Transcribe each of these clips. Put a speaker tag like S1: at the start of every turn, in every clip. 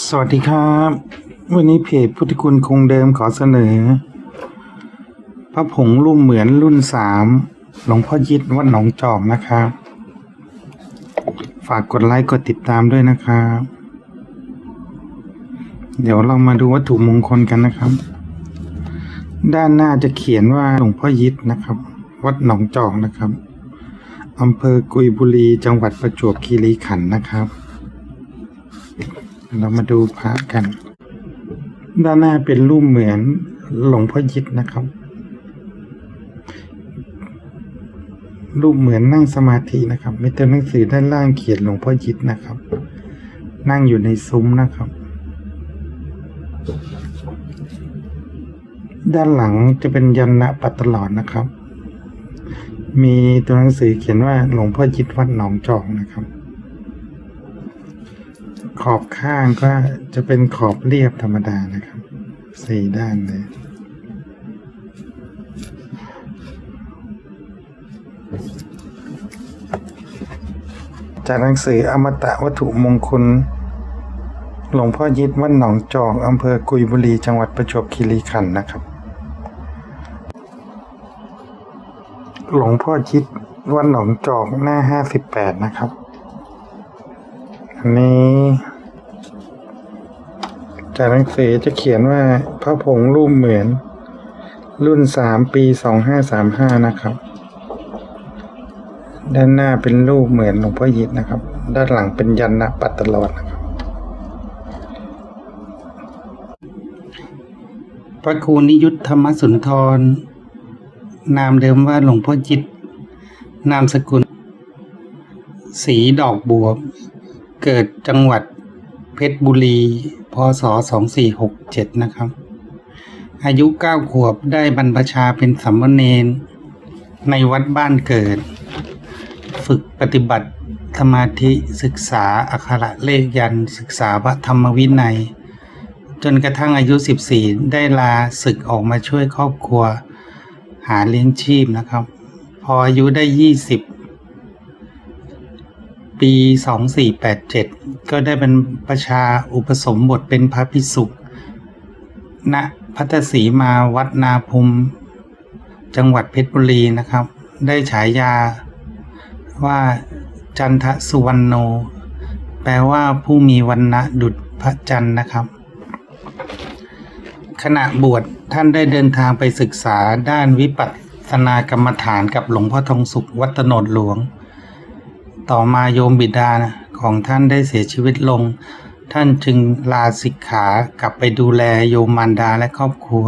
S1: สวัสดีครับ วันนี้เพจพุทธคุณคงเดิมขอเสนอ พระผงรูปเหมือนรุ่นสามหลวงพ่อยิดวัดหนองจอกนะครับ ฝากกดไลค์กดติดตามด้วยนะครับ เดี๋ยวเรามาดูวัตถุมงคลกันนะครับ ด้านหน้าจะเขียนว่าหลวงพ่อยิดนะครับ วัดหนองจอกนะครับอำเภอกุยบุรีจังหวัดประจวบคีรีขันธ์นะครับ เรามาดูพระกัน ด้านหน้าเป็นรูปเหมือนหลวงพ่อยิดนะครับ รูปเหมือนนั่งสมาธินะครับมีตัวหนังสือด้านล่างเขียนหลวงพ่อยิดนะครับ นั่งอยู่ในซุ้มนะครับ ด้านหลังจะเป็นยันนะปัดตลอดนะครับ มีตัวหนังสือเขียนว่าหลวงพ่อยิดวัดหนองจอกนะครับ ขอบข้างก็จะเป็นขอบเรียบธรรมดานะครับสี่ด้านเลยจากหนังสืออมตะวัตถุมงคล หลวงพ่อยิดวัดหนองจอกอำเภอกุยบุรี จังหวัดประจวบคีรีขันธ์นะครับ หลวงพ่อยิดวัดหนองจอกหน้าห้าสิบแปดนะครับ อันนี้จากหนังสือจะเขียนว่าพระผงรูปเหมือน รุ่นสามปีสองห้าสามห้านะครับ ด้านหน้าเป็นรูปเหมือนหลวงพ่อยิดนะครับ ด้านหลังเป็นยันนะปัดตลอดนะครับพระครูนิยุทธธรรมสุนทร นามเดิมว่าหลวงพ่อจิต นามสกุล สีดอกบัว เกิดจังหวัดเพชรบุรี พศ 2467 นะครับ อายุ9ขวบได้บรรพชาเป็นสัมมเนนในวัดบ้านเกิด ฝึกปฏิบัติสมาธิศึกษาอักขระเลขยันศึกษาพระธรรมวินัย จนกระทั่งอายุ 14 ได้ลาศึกออกมาช่วยครอบครัว หาเลี้ยงชีพนะครับ พออายุได้ 20 ปี 2487 ก็ได้เป็นประชาอุปสมบทเป็นพระภิกษุณพัทสีมาวัดนาภูมิจังหวัดเพชรบุรีนะครับ ได้ฉายาว่าจันทสุวรรณโน แปลว่าผู้มีวันณะดุจพระจันทร์นะครับ ขณะบวชท่านได้เดินทางไปศึกษาด้านวิปัสสนากรรมฐานกับหลวงพ่อทองสุขวัตโนดหลวง ต่อมาโยมบิดาของท่านได้เสียชีวิตลง ท่านจึงลาสิกขากลับไปดูแลโยมมารดาและครอบครัว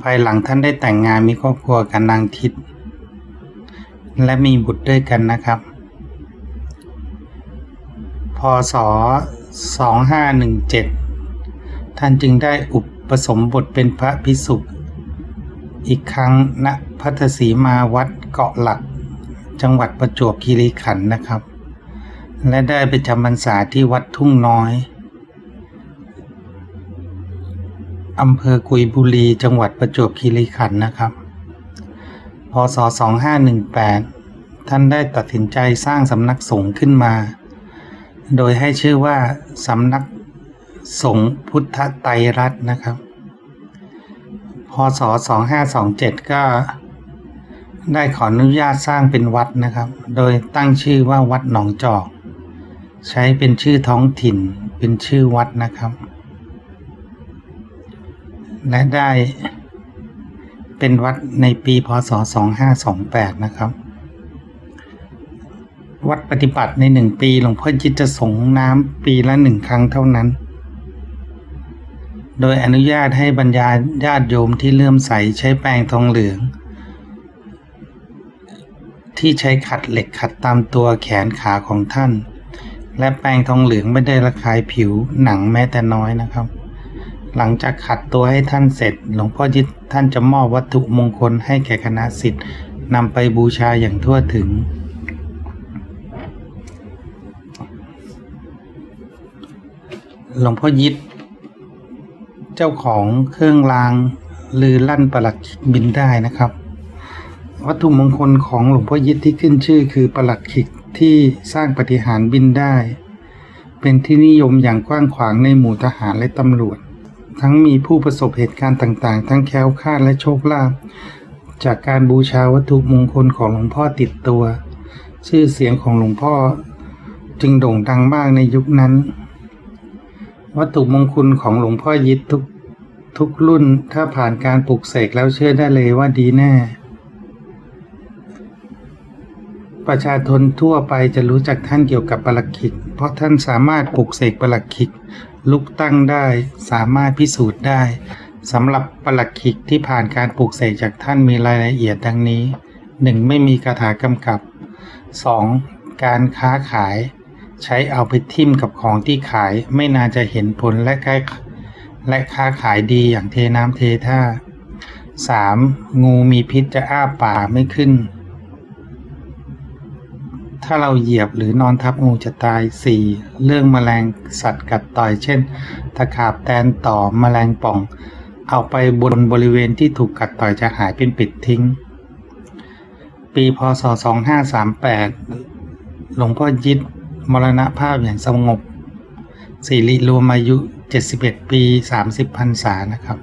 S1: ภายหลังท่านได้แต่งงานมีครอบครัวกับนางทิด และมีบุตรด้วยกันนะครับ พศ 2517 ท่านจึงได้อุปสมบทเป็นพระพิสุอีกครั้งณพัทสีมาวัดเกาะหลัก จังหวัดประจวบคีรีขันธ์นะครับ และได้ไปจำพรรษาที่วัดทุ่งน้อยอำเภอกุยบุรี จังหวัดประจวบคีรีขันธ์นะครับ พศ 2518 ท่านได้ตัดสินใจสร้างสำนักสงฆ์ขึ้นมา โดยให้ชื่อว่าสำนักสงฆ์พุทธไตรรัตน์นะครับ พศ 2527 ก็ ได้ขออนุญาตสร้างเป็นวัดนะครับ โดยตั้งชื่อว่าวัดหนองจอก ใช้เป็นชื่อท้องถิ่นเป็นชื่อวัดนะครับ และได้เป็นวัดในปีพศ 2528 นะครับ วัดปฏิบัติในหนึ่งปีหลวงพ่อจิตจะส่งน้ำปีละหนึ่งครั้งเท่านั้น โดยอนุญาตให้บรรดาญาติโยมที่เลื่อมใสใช้แป้งทองเหลือง ที่ใช้ขัดเหล็กขัดตามตัวแขนขาของท่าน และแป้งทองเหลืองไม่ได้ระคายผิวหนังแม้แต่น้อยนะครับ หลังจากขัดตัวให้ท่านเสร็จ หลวงพ่อจิตท่านจะมอบวัตถุมงคลให้แก่คณะสิทธิ์นำไปบูชาอย่างทั่วถึง หลวงพ่อยิดเจ้าของเครื่องรางลือลั่นประหลัดบินได้นะครับ วัตถุมงคลของหลวงพ่อยิดที่ขึ้นชื่อคือประหลัดขิกที่สร้างปฏิหารบินได้ เป็นที่นิยมอย่างกว้างขวางในหมู่ทหารและตำรวจ ทั้งมีผู้ประสบเหตุการณ์ต่างๆ ทั้งแคล้วคลาดและโชคลาภจากการบูชาวัตถุมงคลของหลวงพ่อติดตัว ชื่อเสียงของหลวงพ่อจึงโด่งดังมากในยุคนั้น วัตถุมงคลของหลวงพ่อยิดทุกทุกรุ่นถ้าผ่านการปลูกเสกแล้วเชื่อได้เลยว่าดีแน่ ประชาชนทั่วไปจะรู้จักท่านเกี่ยวกับปลักขิก เพราะท่านสามารถปลูกเสกปลักขิก ลุกตั้งได้ สามารถพิสูจน์ได้สำหรับปลักขิกที่ผ่านการปลูกเสกจากท่านมีรายละเอียดดังนี้ 1. ไม่มีคาถากำกับ 2. การค้าขาย ใช้เอาไปทิ่มกับของที่ขายไม่น่าจะเห็นผลและค้าและค้าขายดีอย่างเทน้ำเทท่า 3. งูมีพิษจะอ้าปากไม่ขึ้น ถ้าเราเหยียบหรือนอนทับงูจะตาย 4. เรื่องแมลงสัตว์กัดต่อย เช่น ตะขาบแตนต่อแมลงป่อง เอาไปบนบริเวณที่ถูกกัดต่อยจะหายเป็นปิดทิ้ง ปีพศ 2538 หลวงพ่อยิดมรณภาพอย่างสงบสิริรวมอายุ 71 ปี 30พรรษานะครับ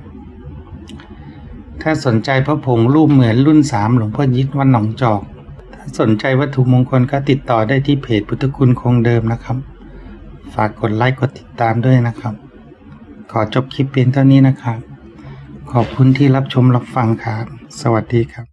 S1: ถ้าสนใจพระผงรูปเหมือนรุ่น 3 หลวงพ่อยิดวัดหนองจอก สนใจวัตถุมงคลก็ติดต่อได้ที่เพจพุทธคุณคงเดิมนะครับ ฝากกดไลค์กดติดตามด้วยนะครับ ขอจบคลิปเพียงเท่านี้นะครับ ขอบคุณที่รับชมรับฟังครับ สวัสดีครับ